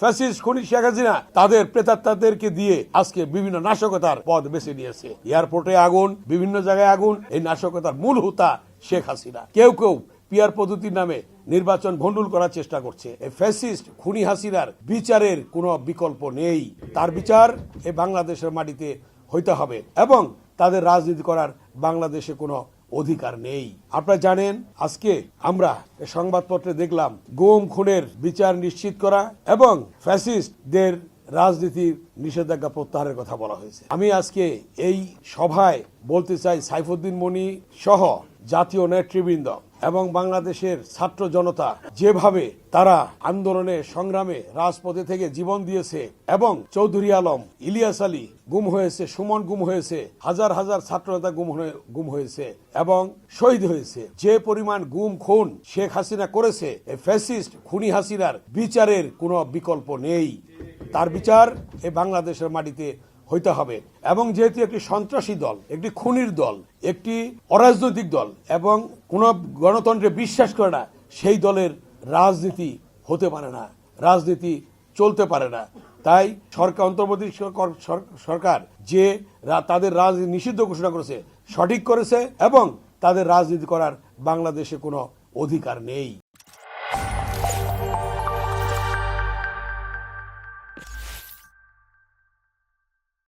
Fascist খুনি শেখ হাসিনা তাদের প্রেতাত্মাদেরকে দিয়ে আজকে বিভিন্ন নাশকতার পদ বেছে নিয়েছে। এয়ারপোর্টে আগুন, বিভিন্ন জায়গায় আগুন, এই নাশকতার মূল হুতা শেখ হাসিনা। কেউ কেউ পিয়ার পদ্ধতির নামে নির্বাচন ভণ্ডুল করার চেষ্টা করছে। এই ফ্যাসিস্ট খুনি হাসিনার বিচারের কোনো বিকল্প নেই। তার বিচার এই বাংলাদেশের মাটিতে হইতে হবে এবং তাদের রাজনীতি করার বাংলাদেশে কোনো অধিকার নেই। আপনারা জানেন, আজকে আমরা সংবাদপত্রে দেখলাম, গোম, খুনের বিচার নিশ্চিত করা এবং ফ্যাসিস্টদের রাজনীতির নিষেধাজ্ঞা প্রত্যাহারের কথা বলা হয়েছে। আমি আজকে এই সভায় বলতে চাই সাইফুদ্দিন মনি সহ জাতীয় নেতৃবৃন্দ এবং বাংলাদেশের ছাত্র জনতা যেভাবে তারা আন্দোলনে সংগ্রামে রাজপথে থেকে জীবন দিয়েছে এবং চৌধুরী আলম, ইলিয়াস আলী গুম হয়েছে, সুমন গুম হয়েছে, হাজার হাজার ছাত্র নেতা গুম গুম হয়েছে এবং শহীদ হয়েছে। যে পরিমাণ গুম, খুন শেখ হাসিনা করেছে ফ্যাসিস্ট খুনি হাসিনার বিচারের কোনো বিকল্প নেই। তার বিচার এ বাংলাদেশের মাটিতে হইতে হবে। এবং যেহেতু একটি সন্ত্রাসী দল, একটি খুনির দল, একটি অরাজনৈতিক দল, এবং কোন গণতন্ত্রে বিশ্বাস করে না, সেই দলের রাজনীতি হতে পারে না, রাজনীতি চলতে পারে না। তাই সরকার, অন্তর্বর্তী সরকার- যে তাদের রাজনীতি নিষিদ্ধ ঘোষণা করেছে, সঠিক করেছে, এবং তাদের রাজনীতি করার বাংলাদেশে কোনো অধিকার নেই।